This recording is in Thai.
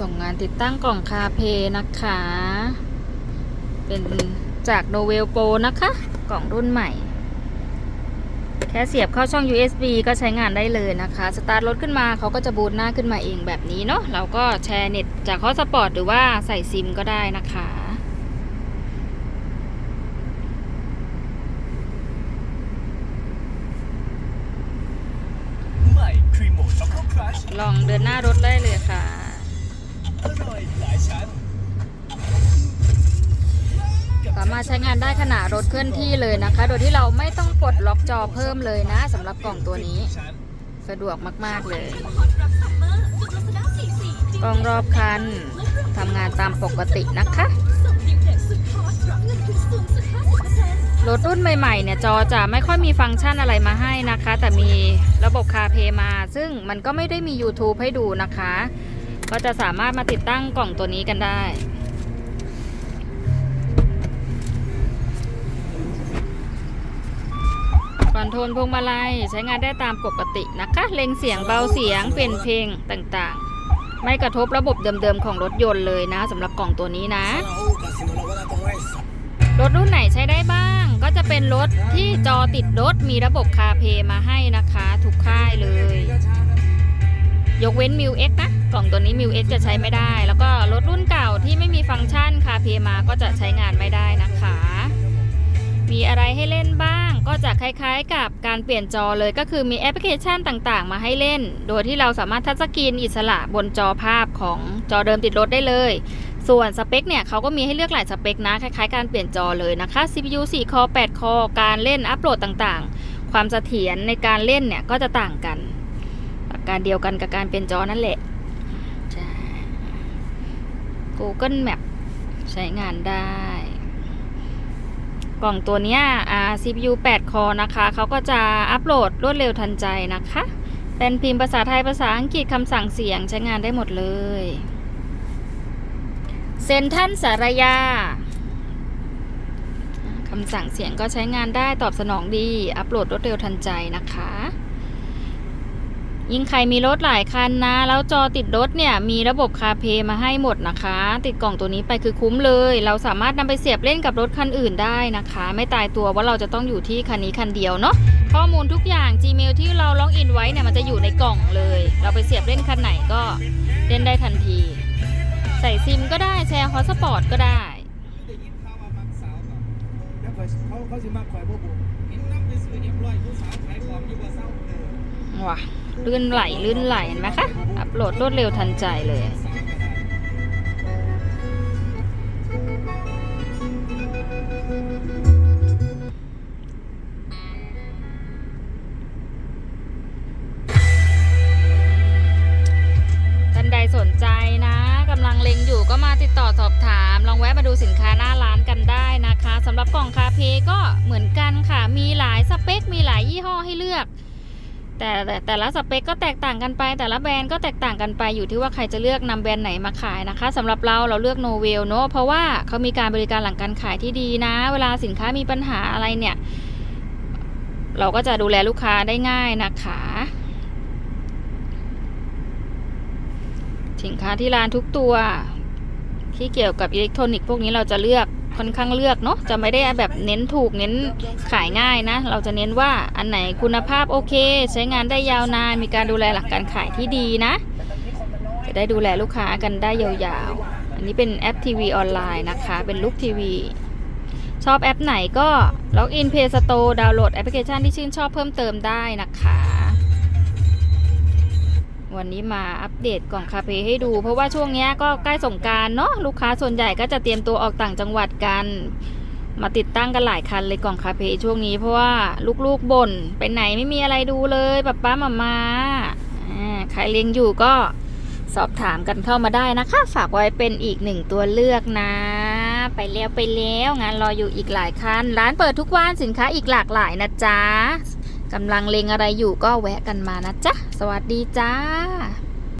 ส่งงานติดตั้งกล่องคาเพนะคะ เป็นจากโนเวลโปนะคะ กล่องรุ่นใหม่ แค่เสียบเข้าช่อง USB ก็ใช้งานได้เลยนะคะ สตาร์ทรถขึ้นมาเขาก็จะบูตหน้าขึ้นมาเองแบบนี้เนาะเราก็แชร์เน็ตจากฮอตสปอร์ตหรือว่าใส่ซิมก็ได้นะคะใหม่ครีมโมช็อกโกครัชลองเดินหน้ารถได้เลยค่ะารถใช้งานได้ขณะรถเคลื่อนที่เลยนะคะ โดยที่เราไม่ต้องกดล็อกจอเพิ่มเลยนะสำหรับกล่องตัวนี้ สะดวกมาก ๆ เลย กล้องรอบคันทำงานตามปกตินะคะรถรุ่นใหม่ๆเนี่ยจอจะไม่ค่อยมีฟังก์ชันอะไรมาให้นะคะ แต่มีระบบคาเพมา ซึ่งมันก็ไม่ได้มี YouTube ให้ดูนะคะ ก็จะสามารถมาติดตั้งกล่องตัวนี้กันได้ อนโทรลพวงมาลัยใช้งานได้ตามปกตินะคะ เล็งเสียงเบาเสียงเปลี่ยนเพลงต่างๆ ไม่กระทบระบบเดิมๆของรถยนต์เลยนะสำหรับกล่องตัวนี้นะ รถรุ่นไหนใช้ได้บ้าง ก็จะเป็นรถที่จอติดรถมีระบบคาเพมาให้นะคะ ทุกค่ายเลย ยกเว้นมิว X นะกล่องตัวนี้มิว X จะใช้ไม่ได้ แล้วก็รถรุ่นเก่าที่ไม่มีฟังก์ชันคาเพมาก็จะใช้งานไม่ได้นะคะ มีอะไรให้เล่นบ้าง ก็จะคล้ายๆ กับการเปลี่ยนจอเลยก็คือมีแอปพลิเคชันต่างๆ มาให้เล่น โดยที่เราสามารถทัชสกรีนอิสระบนจอภาพของจอเดิมติดรถได้เลย ส่วนสเปคเนี่ยเขาก็มีให้เลือกหลายสเปคนะ คล้ายๆ การเปลี่ยนจอเลยนะคะ CPU 4 คอ 8 คอ การเล่นอัปโหลดต่างๆ ความเสถียรในการเล่นเนี่ยก็จะต่างกันหลักการเดียวกันกับการเปลี่ยนจอนั่นแหละใช่ Google Map ใช้งานได้ กล่องตัวนี้อ่า CPU 8 คอนะคะ เขาก็จะอัปโหลดรวดเร็วทันใจนะคะ เป็นพิมพ์ภาษาไทยภาษาอังกฤษคำสั่งเสียงใช้งานได้หมดเลยเซนทันสารยาคำสั่งเสียงก็ใช้งานได้ตอบสนองดี อัปโหลดรวดเร็วทันใจนะคะ ยิ่งใครมีรถหลายคันนะ แล้วจอติดรถเนี่ยมีระบบคาเพมาให้หมดนะคะ ติดกล่องตัวนี้ไปคือคุ้มเลย เราสามารถนำไปเสียบเล่นกับรถคันอื่นได้นะคะ ไม่ตายตัวว่าเราจะต้องอยู่ที่คันนี้คันเดียวเนาะข้อมูลทุกอย่าง Gmail ที่เราล็อกอินไว้เนี่ยมันจะอยู่ในกล่องเลย เราไปเสียบเล่นคันไหนก็เล่นได้ทันที ใส่ซิมก็ได้แชร์ฮอตสปอร์ตก็ได้ได้ยินข่าวว่ามักสาวต่อแล้วเขาเขาเขาสิมักข่อยบ่บุเห็นน้ำไปซื้อเรียบร้อยผู้สาวขายของอยู่บ่เศร้าเออว้า ลื่นไหลลื่นไหลเห็นไหมคะ อัปโหลดรวดเร็วทันใจเลย ท่านใดสนใจนะกำลังเล็งอยู่ก็มาติดต่อสอบถาม ลองแวะมาดูสินค้าหน้าร้านกันได้นะคะสำหรับกล่องคาเพก็เหมือนกันค่ะ มีหลายสเปค มีหลายยี่ห้อให้เลือก แต่แต่ละสเปคก็แตกต่างกันไป แต่ละแบรนด์ก็แตกต่างกันไปอยู่ที่ว่าใครจะเลือกนำแบรนด์ไหนมาขายนะคะสำหรับเราเราเลือกโนเวลเนาะเพราะว่าเขามีการบริการหลังการขายที่ดีนะ เวลาสินค้ามีปัญหาอะไรเนี่ย เราก็จะดูแลลูกค้าได้ง่ายนะคะสินค้าที่ร้านทุกตัว ที่เกี่ยวกับอิเล็กทรอนิกส์พวกนี้เราจะเลือก ค่อนข้างเลือกเนาะจะไม่ได้แบบเน้นถูกเน้นขายง่ายนะ เราจะเน้นว่าอันไหนคุณภาพโอเค ใช้งานได้ยาวนานมีการดูแลหลักการขายที่ดีนะ จะได้ดูแลลูกค้ากันได้ยาวๆ อันนี้เป็นแอปทีวีออนไลน์นะคะ เป็นลูกทีวี ชอบแอปไหนก็ล็อกอินเพย์สโตร์ดาวน์โหลดแอปพลิเคชันที่ชื่นชอบเพิ่มเติมได้นะคะ วันนี้มาอัปเดตกล่องคาเฟ่ให้ดู เพราะว่าช่วงนี้ก็ใกล้สงการเนาะลูกค้าส่วนใหญ่ก็จะเตรียมตัวออกต่างจังหวัดกัน มาติดตั้งกันหลายคันเลยกล่องคาเฟ่ช่วงนี้ เพราะว่าลูกๆบ่นไปไหนไม่มีอะไรดูเลยป๊าป๊ามามาใครเลี้ยงอยู่ก็สอบถามกันเข้ามาได้นะคะ ฝากไว้เป็นอีกหนึ่งตัวเลือกนะ ไปแล้วไปแล้วงานรออยู่อีกหลายคัน ร้านเปิดทุกวันสินค้าอีกหลากหลายนะจ๊ะ กำลังเลงอะไรอยู่ก็แวะกันมานะจ๊ะ สวัสดีจ้า